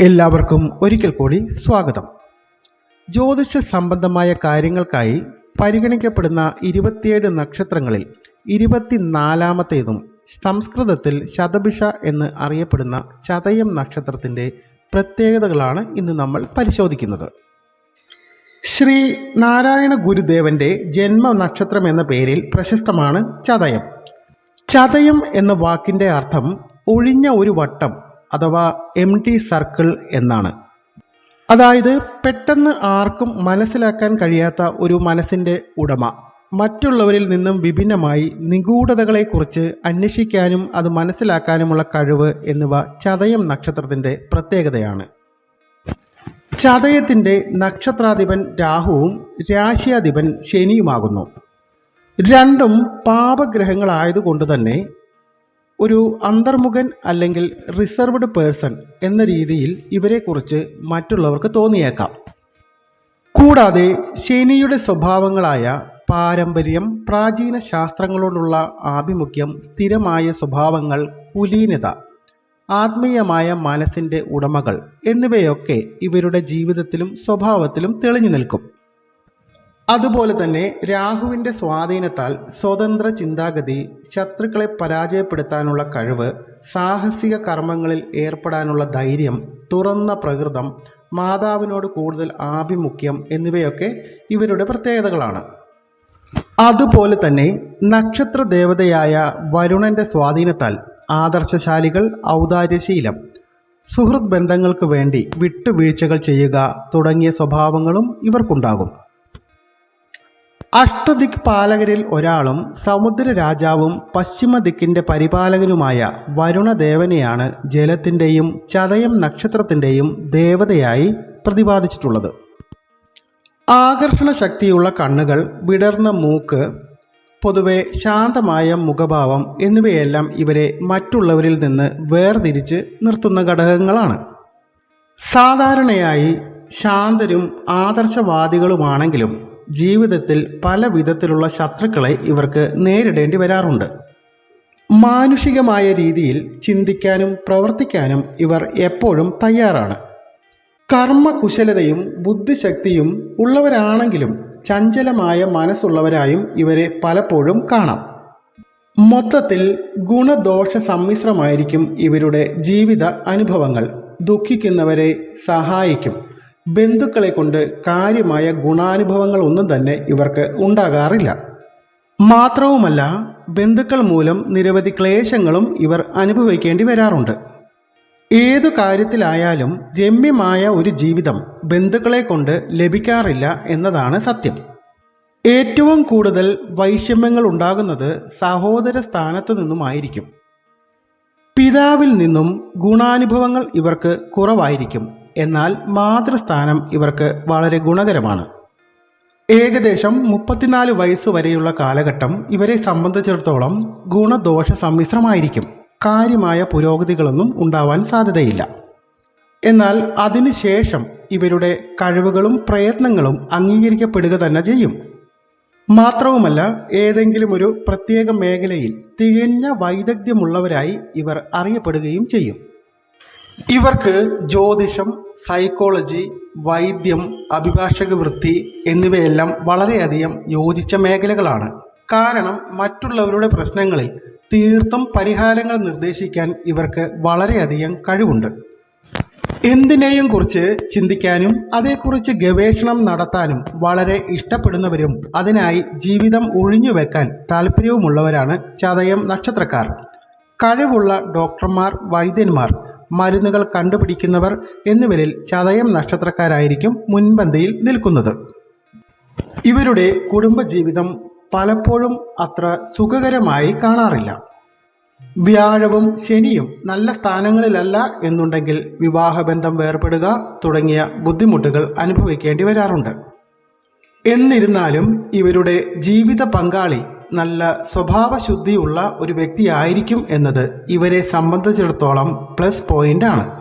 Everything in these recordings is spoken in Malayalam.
എല്ലാവർക്കും ഒരിക്കൽ കൂടി സ്വാഗതം. ജ്യോതിഷ സംബന്ധമായ കാര്യങ്ങൾക്കായി പരിഗണിക്കപ്പെടുന്ന ഇരുപത്തിയേഴ് നക്ഷത്രങ്ങളിൽ ഇരുപത്തിനാലാമത്തേതും സംസ്കൃതത്തിൽ ശതഭിഷ എന്ന് അറിയപ്പെടുന്ന ചതയം നക്ഷത്രത്തിന്റെ പ്രത്യേകതകളാണ് ഇന്ന് നമ്മൾ പരിശോധിക്കുന്നത്. ശ്രീ നാരായണ ഗുരുദേവന്റെ ജന്മനക്ഷത്രം എന്ന പേരിൽ പ്രശസ്തമാണ് ചതയം. ചതയം എന്ന വാക്കിന്റെ അർത്ഥം ഒഴിഞ്ഞ ഒരു വട്ടം അഥവാ എം ടി സർക്കിൾ എന്നാണ്. അതായത് പെട്ടെന്ന് ആർക്കും മനസ്സിലാക്കാൻ കഴിയാത്ത ഒരു മനസ്സിന്റെ ഉടമ. മറ്റുള്ളവരിൽ നിന്നും വിഭിന്നമായി നിഗൂഢതകളെക്കുറിച്ച് അന്വേഷിക്കാനും അത് മനസ്സിലാക്കാനുമുള്ള കഴിവ് എന്നിവ ചതയം നക്ഷത്രത്തിന്റെ പ്രത്യേകതയാണ്. ചതയത്തിന്റെ നക്ഷത്രാധിപൻ രാഹുവും രാശിയാധിപൻ ശനിയുമാകുന്നു. രണ്ടും പാപഗ്രഹങ്ങളായതുകൊണ്ട് തന്നെ ഒരു അന്തർമുഖൻ അല്ലെങ്കിൽ റിസർവ്ഡ് പേഴ്സൺ എന്ന രീതിയിൽ ഇവരെക്കുറിച്ച് മറ്റുള്ളവർക്ക് തോന്നിയേക്കാം. കൂടാതെ ശനിയുടെ സ്വഭാവങ്ങളായ പാരമ്പര്യം പ്രാചീന ശാസ്ത്രങ്ങളോടുള്ള ആഭിമുഖ്യം സ്ഥിരമായ സ്വഭാവങ്ങൾ കുലീനത ആത്മീയമായ മനസ്സിന്റെ ഉടമകൾ എന്നിവയൊക്കെ ഇവരുടെ ജീവിതത്തിലും സ്വഭാവത്തിലും തെളിഞ്ഞു നിൽക്കും. അതുപോലെ തന്നെ രാഹുവിന്റെ സ്വാധീനത്താൽ സ്വതന്ത്ര ചിന്താഗതി ശത്രുക്കളെ പരാജയപ്പെടുത്താനുള്ള കഴിവ് സാഹസിക കർമ്മങ്ങളിൽ ഏർപ്പെടാനുള്ള ധൈര്യം തുറന്ന പ്രകൃതം മാതാവിനോട് കൂടുതൽ ആഭിമുഖ്യം എന്നിവയൊക്കെ ഇവരുടെ പ്രത്യേകതകളാണ്. അതുപോലെ തന്നെ നക്ഷത്ര ദേവതയായ വരുണന്റെ സ്വാധീനത്താൽ ആദർശശാലികൾ ഔദാര്യശീലം സുഹൃത് ബന്ധങ്ങൾക്ക് വേണ്ടി വിട്ടുവീഴ്ചകൾ ചെയ്യുക തുടങ്ങിയ സ്വഭാവങ്ങളും ഇവർക്കുണ്ടാകും. അഷ്ടദിക് പാലകരിൽ ഒരാളും സമുദ്ര രാജാവും പശ്ചിമ ദിക്കിന്റെ പരിപാലകനുമായ വരുണദേവനെയാണ് ജലത്തിന്റെയും ചതയം നക്ഷത്രത്തിന്റെയും ദേവതയായി പ്രതിപാദിച്ചിട്ടുള്ളത്. ആകർഷണ ശക്തിയുള്ള കണ്ണുകൾ വിടർന്ന മൂക്ക് പൊതുവെ ശാന്തമായ മുഖഭാവം എന്നിവയെല്ലാം ഇവരെ മറ്റുള്ളവരിൽ നിന്ന് വേർതിരിച്ച് നിർത്തുന്ന ഘടകങ്ങളാണ്. സാധാരണയായി ശാന്തരും ആദർശവാദികളുമാണെങ്കിലും ജീവിതത്തിൽ പല വിധത്തിലുള്ള ശത്രുക്കളെ ഇവർക്ക് നേരിടേണ്ടി വരാറുണ്ട്. മാനുഷികമായ രീതിയിൽ ചിന്തിക്കാനും പ്രവർത്തിക്കാനും ഇവർ എപ്പോഴും തയ്യാറാണ്. കർമ്മകുശലതയും ബുദ്ധിശക്തിയും ഉള്ളവരാണെങ്കിലും ചഞ്ചലമായ മനസ്സുള്ളവരായും ഇവരെ പലപ്പോഴും കാണാം. മൊത്തത്തിൽ ഗുണദോഷ സമ്മിശ്രമായിരിക്കും ഇവരുടെ ജീവിത അനുഭവങ്ങൾ. ദുഃഖിക്കുന്നവരെ സഹായിക്കും. ബന്ധുക്കളെ കൊണ്ട് കാര്യമായ ഗുണാനുഭവങ്ങൾ ഒന്നും തന്നെ ഇവർക്ക് ഉണ്ടാകാറില്ല. മാത്രവുമല്ല ബന്ധുക്കൾ മൂലം നിരവധി ക്ലേശങ്ങളും ഇവർ അനുഭവിക്കേണ്ടി വരാറുണ്ട്. ഏതു കാര്യത്തിലായാലും രമ്യമായ ഒരു ജീവിതം ബന്ധുക്കളെ കൊണ്ട് ലഭിക്കാറില്ല എന്നതാണ് സത്യം. ഏറ്റവും കൂടുതൽ വൈഷമ്യങ്ങൾ ഉണ്ടാകുന്നത് സഹോദര സ്ഥാനത്തു നിന്നുമായിരിക്കും. പിതാവിൽ നിന്നും ഗുണാനുഭവങ്ങൾ ഇവർക്ക് കുറവായിരിക്കും. എന്നാൽ മാതൃസ്ഥാനം ഇവർക്ക് വളരെ ഗുണകരമാണ്. ഏകദേശം മുപ്പത്തിനാല് വയസ്സ് വരെയുള്ള കാലഘട്ടം ഇവരെ സംബന്ധിച്ചിടത്തോളം ഗുണദോഷ സമ്മിശ്രമായിരിക്കും കാര്യമായ പുരോഗതികളൊന്നും ഉണ്ടാവാൻ സാധ്യതയില്ല. എന്നാൽ അതിനുശേഷം ഇവരുടെ കഴിവുകളും പ്രയത്നങ്ങളും അംഗീകരിക്കപ്പെടുക തന്നെ ചെയ്യും. മാത്രവുമല്ല ഏതെങ്കിലും ഒരു പ്രത്യേക മേഖലയിൽ തികഞ്ഞ വൈദഗ്ധ്യമുള്ളവരായി ഇവർ അറിയപ്പെടുകയും ചെയ്യും. ഇവർക്ക് ജ്യോതിഷം സൈക്കോളജി വൈദ്യം അഭിഭാഷക വൃത്തി എന്നിവയെല്ലാം വളരെയധികം യോജിച്ച മേഖലകളാണ്. കാരണം മറ്റുള്ളവരുടെ പ്രശ്നങ്ങളിൽ തീർത്തും പരിഹാരങ്ങൾ നിർദ്ദേശിക്കാൻ ഇവർക്ക് വളരെയധികം കഴിവുണ്ട്. എന്തിനേയും കുറിച്ച് ചിന്തിക്കാനും അതേക്കുറിച്ച് ഗവേഷണം നടത്താനും വളരെ ഇഷ്ടപ്പെടുന്നവരും അതിനായി ജീവിതം ഒഴിഞ്ഞു വെക്കാൻ താല്പര്യവുമുള്ളവരാണ് ചതയം നക്ഷത്രക്കാർ. കഴിവുള്ള ഡോക്ടർമാർ വൈദ്യന്മാർ മരുന്നുകൾ കണ്ടുപിടിക്കുന്നവർ എന്നിവരിൽ ചതയം നക്ഷത്രക്കാരായിരിക്കും മുൻപന്തിയിൽ നിൽക്കുന്നത്. ഇവരുടെ കുടുംബജീവിതം പലപ്പോഴും അത്ര സുഖകരമായി കാണാറില്ല. വ്യാഴവും ശനിയും നല്ല സ്ഥാനങ്ങളിലല്ല എന്നുണ്ടെങ്കിൽ വിവാഹബന്ധം വേർപെടുക തുടങ്ങിയ ബുദ്ധിമുട്ടുകൾ അനുഭവിക്കേണ്ടി വരാറുണ്ട്. എന്നിരുന്നാലും ഇവരുടെ ജീവിത പങ്കാളി നല്ല സ്വഭാവശുദ്ധിയുള്ള ഒരു വ്യക്തിയായിരിക്കും എന്നത് ഇവരെ സംബന്ധിച്ചിടത്തോളം പ്ലസ് പോയിന്റ് ആണ്.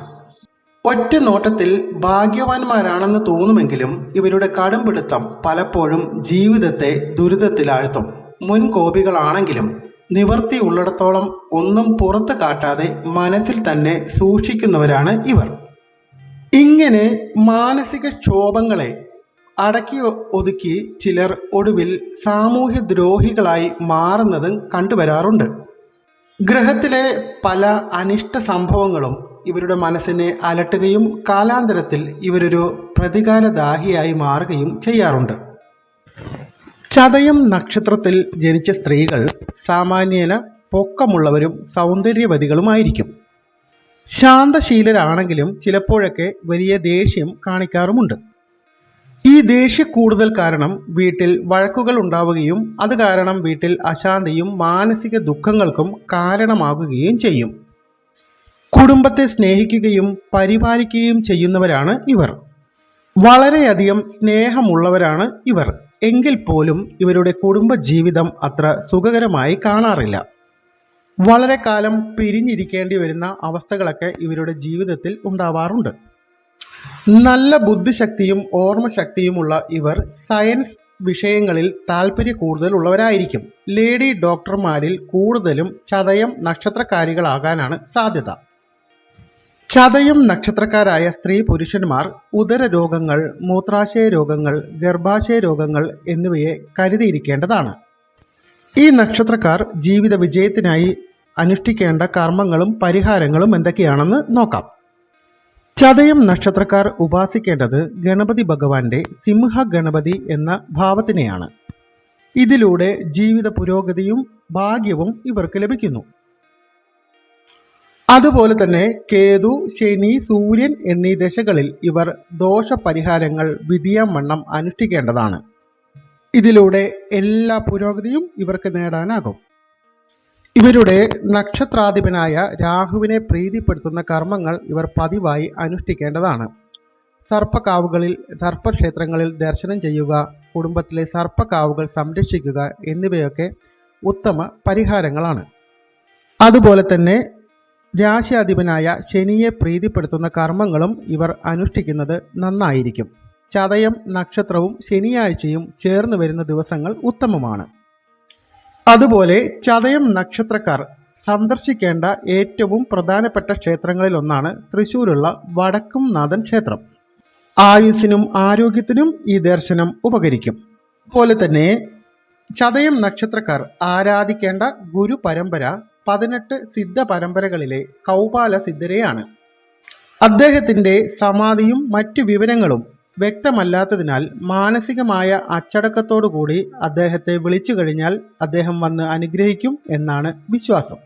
ഒറ്റ നോട്ടത്തിൽ ഭാഗ്യവാന്മാരാണെന്ന് തോന്നുമെങ്കിലും ഇവരുടെ കടുംപിടുത്തം പലപ്പോഴും ജീവിതത്തെ ദുരിതത്തിലാഴ്ത്തും. മുൻകോപികളാണെങ്കിലും നിവർത്തി ഉള്ളിടത്തോളം ഒന്നും പുറത്തു കാട്ടാതെ മനസ്സിൽ തന്നെ സൂക്ഷിക്കുന്നവരാണ് ഇവർ. ഇങ്ങനെ മാനസിക ക്ഷോഭങ്ങളെ അടക്കി ഒതുക്കി ചിലർ ഒടുവിൽ സാമൂഹ്യ ദ്രോഹികളായി മാറുന്നതും കണ്ടുവരാറുണ്ട്. ഗ്രഹത്തിലെ പല അനിഷ്ട സംഭവങ്ങളും ഇവരുടെ മനസ്സിനെ അലട്ടുകയും കാലാന്തരത്തിൽ ഇവരൊരു പ്രതികാരദാഹിയായി മാറുകയും ചെയ്യാറുണ്ട്. ചതയം നക്ഷത്രത്തിൽ ജനിച്ച സ്ത്രീകൾ സാമാന്യേന പൊക്കമുള്ളവരും സൗന്ദര്യവതികളുമായിരിക്കും. ശാന്തശീലരാണെങ്കിലും ചിലപ്പോഴൊക്കെ വലിയ ദേഷ്യം കാണിക്കാറുമുണ്ട്. ഈ ദേഷ്യ കൂടുതൽ കാരണം വീട്ടിൽ വഴക്കുകൾ ഉണ്ടാവുകയും അത് കാരണം വീട്ടിൽ അശാന്തിയും മാനസിക ദുഃഖങ്ങൾക്കും കാരണമാകുകയും ചെയ്യും. കുടുംബത്തെ സ്നേഹിക്കുകയും പരിപാലിക്കുകയും ചെയ്യുന്നവരാണ് ഇവർ. വളരെയധികം സ്നേഹമുള്ളവരാണ് ഇവർ. എങ്കിൽ പോലും ഇവരുടെ കുടുംബ ജീവിതം അത്ര സുഖകരമായി കാണാറില്ല. വളരെ കാലം പിരിഞ്ഞിരിക്കേണ്ടി വരുന്ന അവസ്ഥകളൊക്കെ ഇവരുടെ ജീവിതത്തിൽ ഉണ്ടാവാറുണ്ട്. നല്ല ബുദ്ധിശക്തിയും ഓർമ്മശക്തിയുമുള്ള ഇവർ സയൻസ് വിഷയങ്ങളിൽ താല്പര്യ കൂടുതലുള്ളവരായിരിക്കും. ലേഡി ഡോക്ടർമാരിൽ കൂടുതലും ചതയം നക്ഷത്രക്കാരികളാകാനാണ് സാധ്യത. ചതയം നക്ഷത്രക്കാരായ സ്ത്രീ പുരുഷന്മാർ ഉദര രോഗങ്ങൾ മൂത്രാശയ രോഗങ്ങൾ ഗർഭാശയ രോഗങ്ങൾ എന്നിവയെ കരുതിയിരിക്കേണ്ടതാണ്. ഈ നക്ഷത്രക്കാർ ജീവിത വിജയത്തിനായി അനുഷ്ഠിക്കേണ്ട കർമ്മങ്ങളും പരിഹാരങ്ങളും എന്തൊക്കെയാണെന്ന് നോക്കാം. ചതയം നക്ഷത്രക്കാർ ഉപാസിക്കേണ്ടത് ഗണപതി ഭഗവാന്റെ സിംഹ ഗണപതി എന്ന ഭാവത്തിനെയാണ്. ഇതിലൂടെ ജീവിത പുരോഗതിയും ഭാഗ്യവും ഇവർക്ക് ലഭിക്കുന്നു. അതുപോലെ തന്നെ കേതു ശനി സൂര്യൻ എന്നീ ദശകളിൽ ഇവർ ദോഷപരിഹാരങ്ങൾ വിധിയാവണ്ണം അനുഷ്ഠിക്കേണ്ടതാണ്. ഇതിലൂടെ എല്ലാ പുരോഗതിയും ഇവർക്ക് നേടാനാകും. ഇവരുടെ നക്ഷത്രാധിപനായ രാഹുവിനെ പ്രീതിപ്പെടുത്തുന്ന കർമ്മങ്ങൾ ഇവർ പതിവായി അനുഷ്ഠിക്കേണ്ടതാണ്. സർപ്പക്കാവുകളിൽ സർപ്പക്ഷേത്രങ്ങളിൽ ദർശനം ചെയ്യുക കുടുംബത്തിലെ സർപ്പക്കാവുകൾ സംരക്ഷിക്കുക എന്നിവയൊക്കെ ഉത്തമ പരിഹാരങ്ങളാണ്. അതുപോലെ തന്നെ രാശിയാധിപനായ ശനിയെ പ്രീതിപ്പെടുത്തുന്ന കർമ്മങ്ങളും ഇവർ അനുഷ്ഠിക്കുന്നത് നന്നായിരിക്കും. ചതയം നക്ഷത്രവും ശനിയാഴ്ചയും ചേർന്ന് വരുന്ന ദിവസങ്ങൾ ഉത്തമമാണ്. അതുപോലെ ചതയം നക്ഷത്രക്കാർ സന്ദർശിക്കേണ്ട ഏറ്റവും പ്രധാനപ്പെട്ട ക്ഷേത്രങ്ങളിലൊന്നാണ് തൃശ്ശൂരുള്ള വടക്കും നാഥൻ ക്ഷേത്രം. ആയുസ്സിനും ആരോഗ്യത്തിനും ഈ ദർശനം ഉപകരിക്കും. അതുപോലെ തന്നെ ചതയം നക്ഷത്രക്കാർ ആരാധിക്കേണ്ട ഗുരു പരമ്പര പതിനെട്ട് സിദ്ധ പരമ്പരകളിലെ കൗപാല സിദ്ധരെയാണ് അദ്ദേഹത്തിന്റെ സമാധിയും മറ്റു വിവരങ്ങളും വ്യക്തമല്ലാത്തതിനാൽ മാനസികമായ അച്ചടക്കത്തോടുകൂടി അദ്ദേഹത്തെ വിളിച്ചു കഴിഞ്ഞാൽ അദ്ദേഹം വന്ന് അനുഗ്രഹിക്കും എന്നാണ് വിശ്വാസം.